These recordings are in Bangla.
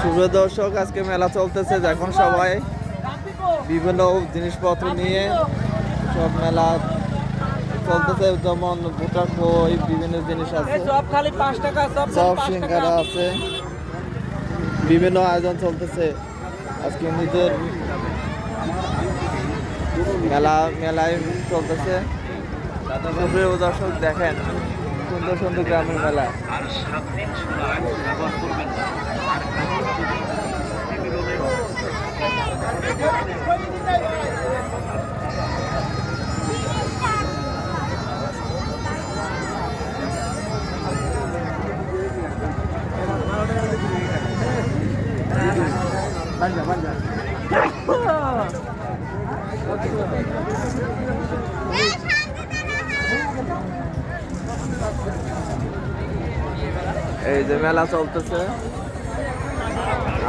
শুভ দর্শক আজকে মেলা চলতেছে। এখন সবাই বিভিন্ন জিনিসপত্র নিয়ে সব মেলা চলতেছে। যেমন ভুটার বই বিভিন্ন জিনিস আছে। সব খালি পাঁচ টাকা সব সিঙ্গারা আছে। বিভিন্ন আয়োজন চলতেছে। আজকে নিজের মেলা মেলায় চলতেছে। দর্শক দেখেন সুন্দর সুন্দর গ্রামের মেলা এই যে মেলা চলতেছে।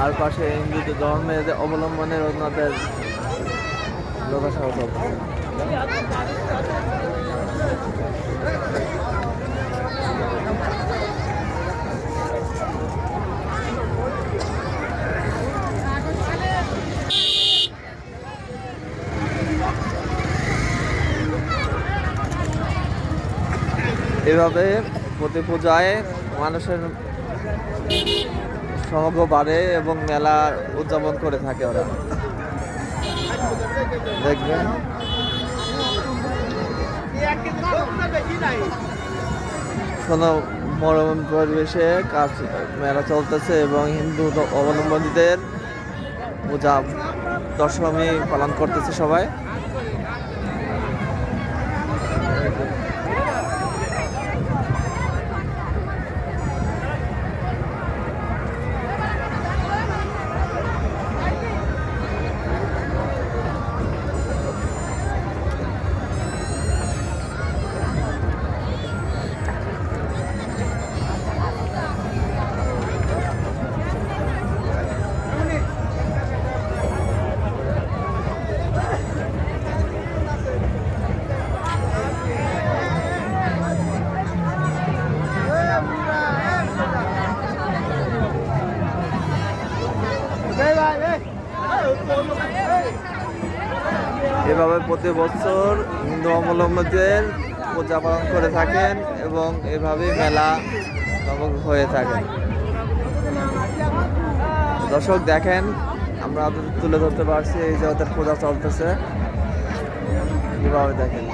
আর পাশে হিন্দু ধর্মের যে অবলম্বনের ওনাদের লোকাসভা চলতেছে। এভাবে প্রতি পূজায় মানুষের সমাগম বাড়ে এবং মেলা উদযাপন করে থাকে ওরা। দেখবেন। কোনো মনোরম পরিবেশে কাজ, মেলা চলতেছে এবং হিন্দু অবলম্বনীদের পূজা, দশমী পালন করতেছে সবাই। এভাবে প্রতি বছর হিন্দু অবলম্বীদের পূজা পালন করে থাকেন এবং এভাবে মেলা হয়ে থাকে। দর্শক দেখেন, আমরা তুলে ধরতে পারছি, এই যে ওদের পূজা চলতেছে। এভাবে দেখেন।